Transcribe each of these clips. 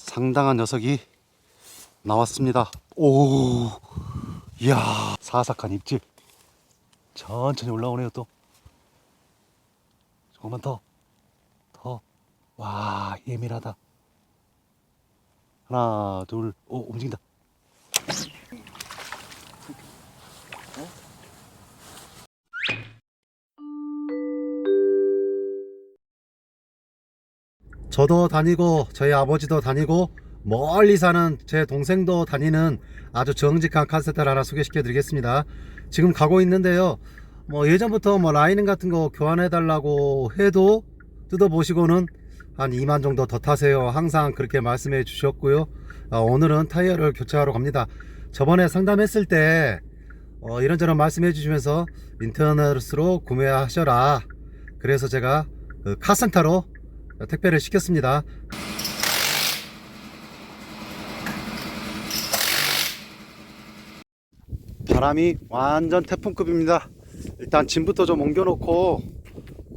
상당한 녀석이 나왔습니다. 오, 이야, 사삭한 입질. 천천히 올라오네요, 또. 조금만 더, 더. 와, 예민하다. 하나, 둘, 오, 움직인다. 저도 다니고 저희 아버지도 다니고 멀리 사는 제 동생도 다니는 아주 정직한 카세트를 하나 소개시켜 드리겠습니다. 지금 가고 있는데요. 뭐 예전부터 뭐 라이닝 같은 거 교환해 달라고 해도 뜯어 보시고는 한 2만 정도 더 타세요. 항상 그렇게 말씀해 주셨고요. 아, 오늘은 타이어를 교체하러 갑니다. 저번에 상담했을 때 어, 이런저런 말씀해 주시면서 인터넷으로 구매하셔라. 그래서 제가 그 카센터로 택배를 시켰습니다. 바람이 완전 태풍급입니다. 일단 짐부터 좀 옮겨놓고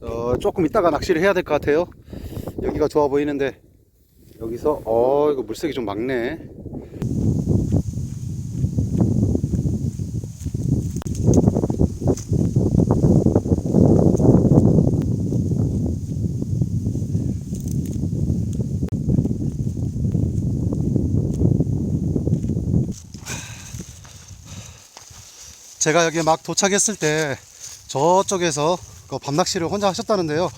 어, 조금 있다가 낚시를 해야 될 것 같아요. 여기가 좋아 보이는데 여기서 어 이거 물색이 좀 막네. 제가 여기 막 도착했을 때 저쪽에서 그 밤낚시를 혼자 하셨다는데요.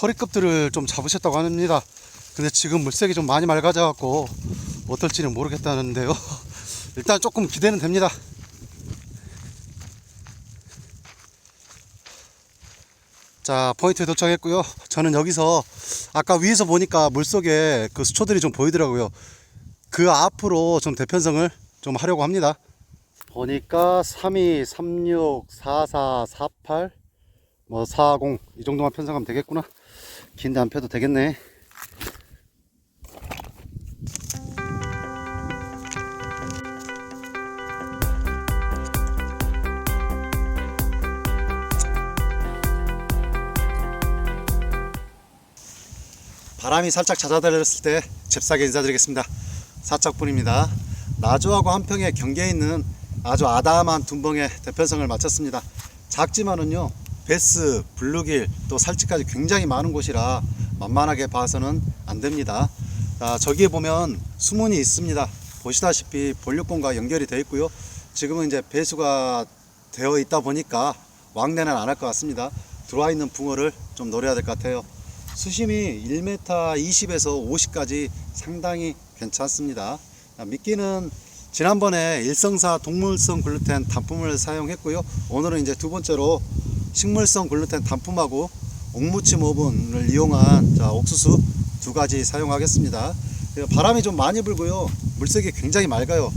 허리급들을 좀 잡으셨다고 합니다. 근데 지금 물색이 좀 많이 맑아져 갖고 어떨지는 모르겠다는데요. 일단 조금 기대는 됩니다. 자, 포인트에 도착했고요. 저는 여기서 아까 위에서 보니까 물속에 그 수초들이 좀 보이더라고요. 그 앞으로 좀 대편성을 좀 하려고 합니다. 보니까 32, 36, 44, 48, 뭐 40, 이 정도만 편성하면 되겠구나. 긴데 안 펴도 되겠네. 바람이 살짝 잦아들었을 때 잽싸게 인사드리겠습니다. 사짝분입니다. 나주하고 한평의 경계에 있는 아주 아담한 둔벙의 대편성을 마쳤습니다. 작지만은요, 베스, 블루길, 또 살치까지 굉장히 많은 곳이라 만만하게 봐서는 안 됩니다. 아, 저기에 보면 수문이 있습니다. 보시다시피 본류권과 연결이 되어 있고요. 지금은 이제 배수가 되어 있다 보니까 왕래는 안 할 것 같습니다. 들어와 있는 붕어를 좀 노려야 될 것 같아요. 수심이 1m 20에서 50까지 상당히 괜찮습니다. 아, 미끼는 지난번에 일성사 동물성 글루텐 단품을 사용했고요. 오늘은 이제 두 번째로 식물성 글루텐 단품하고 옥무침 오븐을 이용한 자, 옥수수 두 가지 사용하겠습니다. 그 바람이 좀 많이 불고요. 물색이 굉장히 맑아요.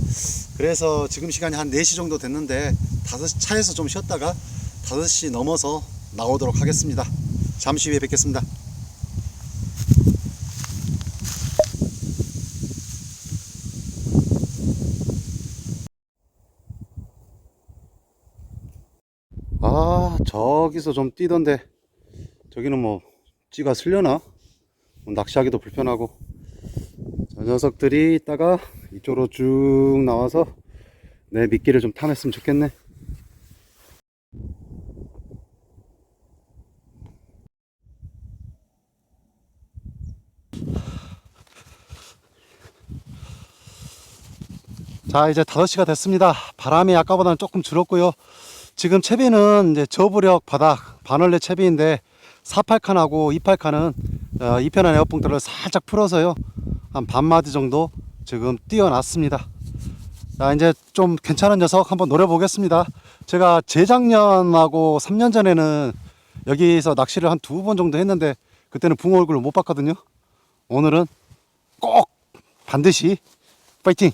그래서 지금 시간이 한 4시 정도 됐는데 5시 차에서 좀 쉬었다가 5시 넘어서 나오도록 하겠습니다. 잠시 후에 뵙겠습니다. 아 저기서 좀 뛰던데 저기는 뭐 찌가 쓸려나? 뭐 낚시하기도 불편하고. 저 녀석들이 있다가 이쪽으로 쭉 나와서 내 미끼를 좀 탐했으면 좋겠네. 자 이제 5시가 됐습니다. 바람이 아까보다는 조금 줄었고요 지금 채비는 이제 저부력 바닥 반월레 채비인데 48칸하고 28칸은 어, 이편한 에어뽕들을 살짝 풀어서요. 한 반마디 정도 지금 띄워놨습니다. 자 이제 좀 괜찮은 녀석 한번 노려보겠습니다. 제가 재작년하고 3년 전에는 여기서 낚시를 한 두 번 정도 했는데 그때는 붕어 얼굴을 못 봤거든요. 오늘은 꼭 반드시 파이팅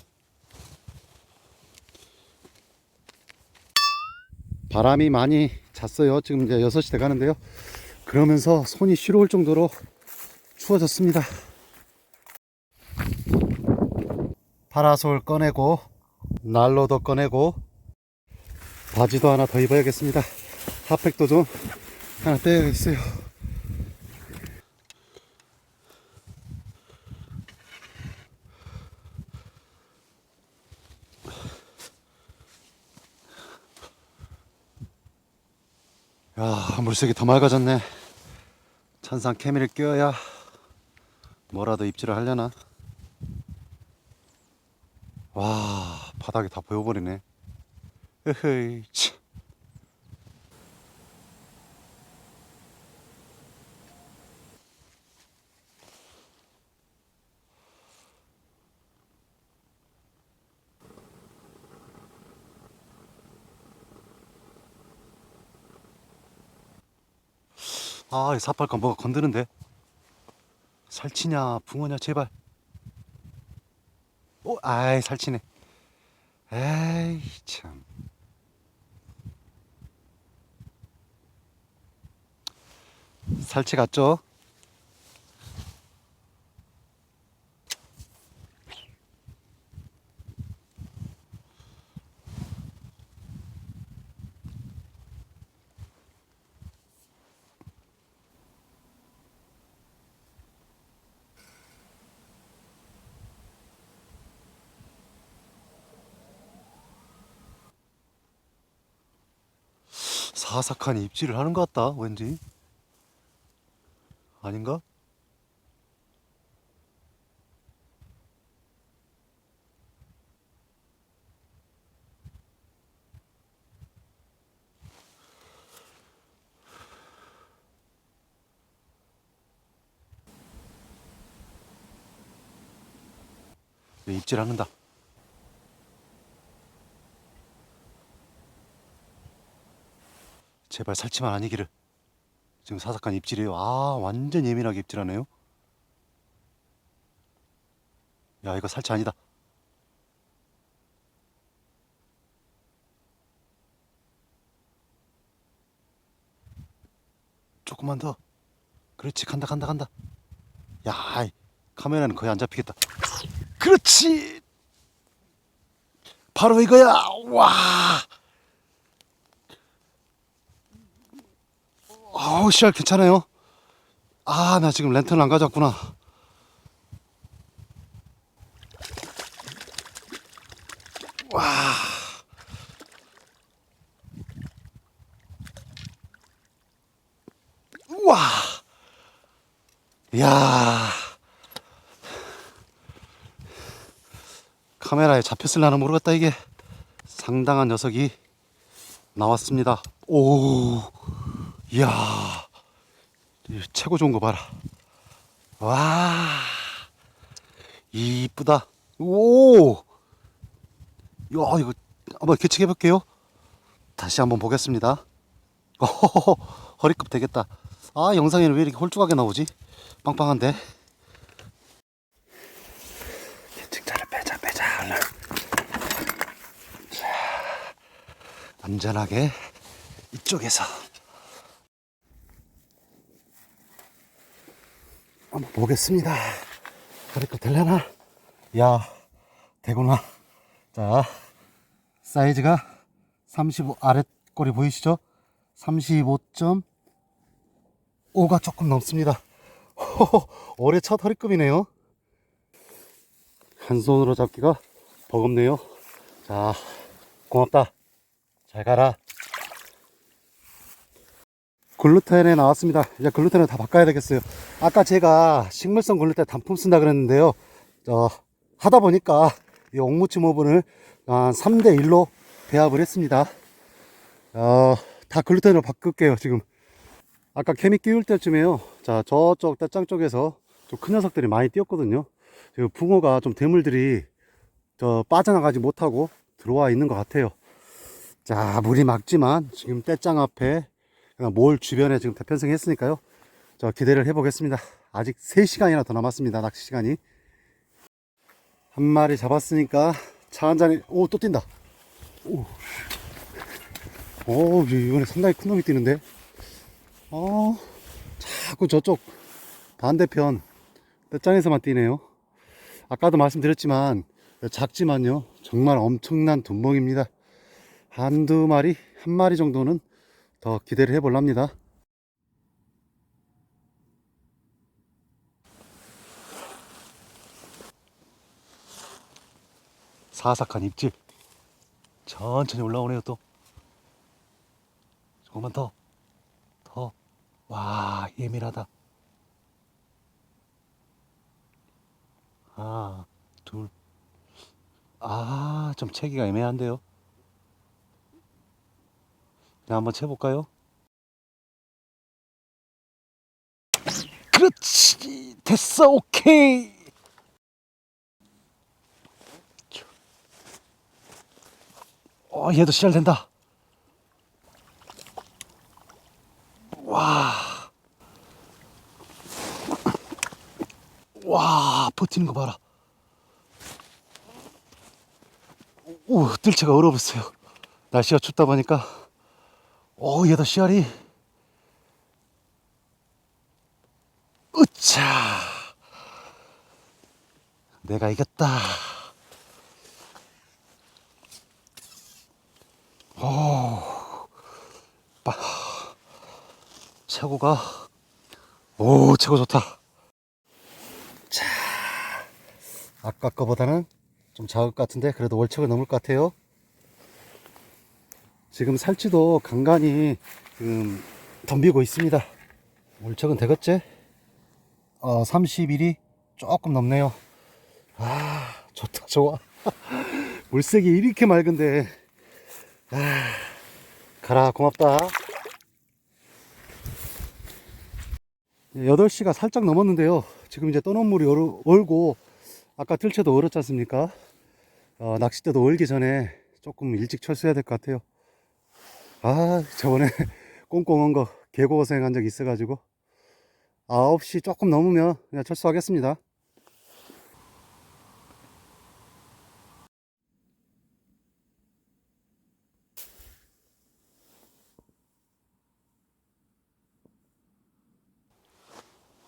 바람이 많이 잤어요. 지금 이제 6시 돼 가는데요. 그러면서 손이 시려울 정도로 추워졌습니다. 파라솔 꺼내고 난로도 꺼내고 바지도 하나 더 입어야겠습니다. 핫팩도 좀 하나 떼야겠어요. 야, 물색이 더 맑아졌네. 천상 케미를 끼워야 뭐라도 입질을 하려나? 와, 바닥이 다 보여버리네. 으흐이, 참. 아, 이 사팔관 뭐가 건드는데? 살치냐, 붕어냐, 제발. 오, 아이, 살치네. 에이, 참. 살치 같죠? 사삭한 입질을 하는 것 같다, 왠지. 아닌가? 네, 입질 않는다. 제발 살치만 아니기를. 지금 사삭한 입질이에요. 아, 완전 예민하게 입질하네요. 야, 이거 살치 아니다. 조금만 더. 그렇지, 간다, 간다, 간다. 야, 카메라는 거의 안 잡히겠다. 그렇지! 바로 이거야! 와! 아우 씨알 괜찮아요. 아 나 지금 랜턴 안 가져왔구나. 와. 우와. 이야. 카메라에 잡혔을라나 모르겠다 이게. 상당한 녀석이 나왔습니다. 오. 이야, 이 최고 좋은 거 봐라. 와, 이쁘다. 오, 야, 이거 한번 개척해 볼게요. 다시 한번 보겠습니다. 어허허, 허리급 되겠다. 아, 영상에는 왜 이렇게 홀쭉하게 나오지? 빵빵한데. 개측자를 빼자, 빼자, 얼른. 자, 안전하게 이쪽에서. 한번 보겠습니다. 그러니까 될려나? 야, 되구나. 자, 사이즈가 35 아래 꼬리 보이시죠? 35.5가 조금 넘습니다. 올해 첫 허리급이네요. 한 손으로 잡기가 버겁네요. 자, 고맙다. 잘 가라. 글루텐에 나왔습니다. 이제 글루텐을 다 바꿔야 되겠어요. 아까 제가 식물성 글루텐 단품 쓴다 그랬는데요. 저, 하다 보니까 이 옥무침 오븐을 한 3대 1로 배합을 했습니다. 어, 다 글루텐으로 바꿀게요, 지금. 아까 케미 끼울 때쯤에요. 자, 저쪽 떼짱 쪽에서 좀 큰 녀석들이 많이 뛰었거든요. 지금 붕어가 좀 대물들이 저 빠져나가지 못하고 들어와 있는 것 같아요. 자, 물이 맑지만 지금 떼짱 앞에 몰 주변에 지금 대편성 했으니까요. 저 기대를 해보겠습니다. 아직 3시간이나 더 남았습니다. 낚시 시간이. 한 마리 잡았으니까 차 한 잔에, 오, 또 뛴다. 오, 오 이번에 상당히 큰 놈이 뛰는데. 어, 자꾸 저쪽 반대편 떼짱에서만 뛰네요. 아까도 말씀드렸지만 작지만요. 정말 엄청난 돈봉입니다. 한두 마리, 한 마리 정도는 더 기대를 해볼랍니다. 사삭한 입질. 천천히 올라오네요, 또. 조금만 더. 와, 예민하다. 아, 둘. 아, 좀 채기가 애매한데요. 그냥 한번 채볼까요? 그렇지. 됐어. 오케이. 어, 얘도 시작된다. 와. 와, 버티는 거 봐라. 오, 뜰채가 얼어버렸어요. 날씨가 춥다 보니까. 오, 얘도 씨알이. 으차. 내가 이겼다. 오, 빠. 최고가. 오, 최고 좋다. 자, 아까 거보다는 좀 작을 것 같은데 그래도 월척을 넘을 것 같아요. 지금 살치도 간간히 지금 덤비고 있습니다. 월척은 되겠지? 어, 31이 조금 넘네요. 아, 좋다, 좋아. 물색이 이렇게 맑은데. 아, 가라, 고맙다. 8시가 살짝 넘었는데요. 지금 이제 떠놓은 물이 얼- 얼고, 아까 틀채도 얼었지 않습니까? 어, 낚싯대도 얼기 전에 조금 일찍 철수해야 될 것 같아요. 아, 저번에 꽁꽁한 거 개고생 한 적 있어가지고, 9시 조금 넘으면 그냥 철수하겠습니다.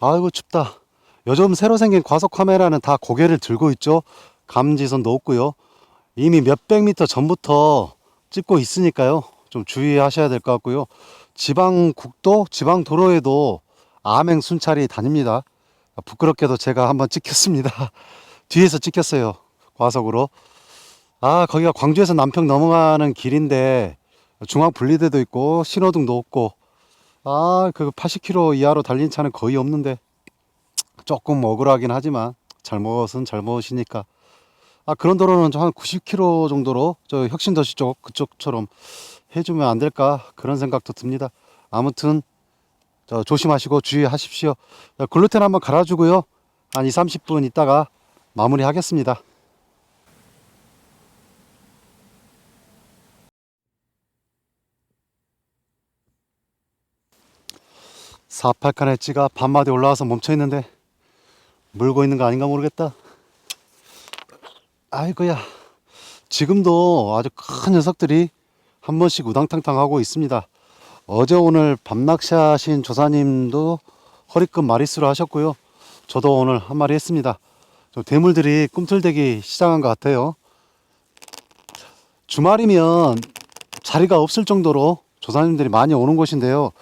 아이고 춥다. 요즘 새로 생긴 과속 카메라는 다 고개를 들고 있죠. 감지선도 없고요. 이미 몇백 미터 전부터 찍고 있으니까요. 좀 주의하셔야 될 것 같고요. 지방 국도, 지방 도로에도 암행 순찰이 다닙니다. 부끄럽게도 제가 한번 찍혔습니다. 뒤에서 찍혔어요. 과속으로. 아, 거기가 광주에서 남평 넘어가는 길인데 중앙 분리대도 있고 신호등도 없고 아, 그 80km 이하로 달린 차는 거의 없는데 조금 억울하긴 하지만 잘못은 잘못이니까 아 그런 도로는 한 90km 정도로 저 혁신도시 쪽 그쪽처럼 해주면 안 될까 그런 생각도 듭니다. 아무튼 저 조심하시고 주의하십시오. 자, 글루텐 한번 갈아주고요. 한 2, 30분 있다가 마무리하겠습니다. 4팔칸 엣지가 반마디 올라와서 멈춰 있는데 물고 있는 거 아닌가 모르겠다. 아이고야. 지금도 아주 큰 녀석들이 한 번씩 우당탕탕 하고 있습니다. 어제 오늘 밤낚시하신 조사님도 허리끝 마리수로 하셨고요. 저도 오늘 한 마리 했습니다. 좀 대물들이 꿈틀대기 시작한 것 같아요. 주말이면 자리가 없을 정도로 조사님들이 많이 오는 곳인데요.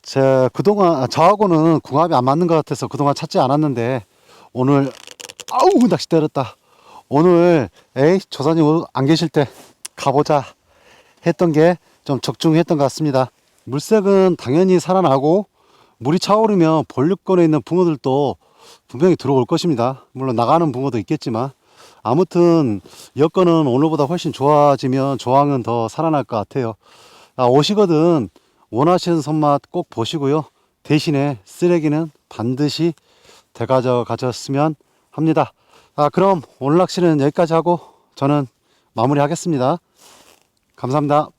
제 그동안 아, 저하고는 궁합이 안 맞는 것 같아서 그동안 찾지 않았는데 오늘 아우 낚시 때렸다. 오늘 에이 조사님 안 계실 때 가보자 했던 게 좀 적중했던 것 같습니다. 물색은 당연히 살아나고 물이 차오르면 본류권에 있는 붕어들도 분명히 들어올 것입니다. 물론 나가는 붕어도 있겠지만 아무튼 여건은 오늘보다 훨씬 좋아지면 조항은 더 살아날 것 같아요. 아, 오시거든 원하시는 손맛 꼭 보시고요. 대신에 쓰레기는 반드시 대가져 가졌으면 합니다. 아, 그럼 오늘 낚시는 여기까지 하고 저는 마무리하겠습니다. 감사합니다.